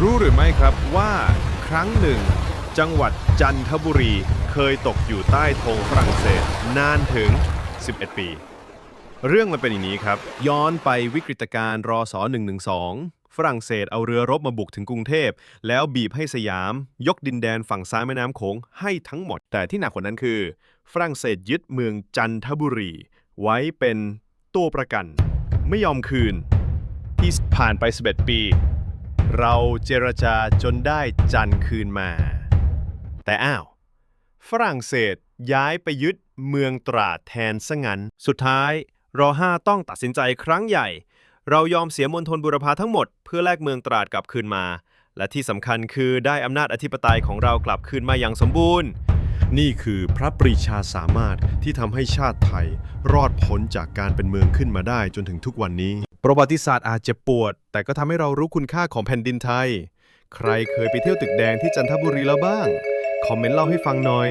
รู้หรือไม่ครับว่าครั้งหนึ่ง จังหวัดจันทบุรีเคยตกอยู่ใต้ธงฝรั่งเศสนานถึง 11 ปี เรื่องมันเป็นอย่างนี้ครับ ย้อนไปวิกฤตการณ์รอสอ112 ฝรั่งเศสเอาเรือรบมาบุกถึงกรุงเทพ แล้วบีบให้สยาม ยกดินแดนฝั่งซ้ายแม่น้ำโขงให้ทั้งหมด แต่ที่หนักกว่านั้นคือ ฝรั่งเศสยึดเมืองจันทบุรี ไว้เป็นตัวประกัน ไม่ยอมคืน ที่ผ่านไป 11 ปี เราเจรจาจนได้จันคืนมา แต่อ้าว ฝรั่งเศสย้ายไปยึดเมืองตราดแทนซะงั้น สุดท้ายรอห้าต้องตัดสินใจครั้งใหญ่ เรายอมเสียมณฑลบุรพาทั้งหมด เพื่อแลกเมืองตราดกลับคืนมา และที่สำคัญคือได้อำนาจอธิปไตยของเรากลับคืนมาอย่างสมบูรณ์ นี่คือพระปรีชาสามารถที่ทำให้ชาติไทย รอดพ้นจากการเป็นเมืองขึ้นมาได้จนถึงทุกวันนี้ ประวัติศาสตร์อาจจะปวด แต่ก็ทำให้เรารู้คุณค่าของแผ่นดินไทย ใครเคยไปเที่ยวตึกแดงที่จันทบุรีแล้วบ้าง คอมเมนต์เล่าให้ฟังหน่อย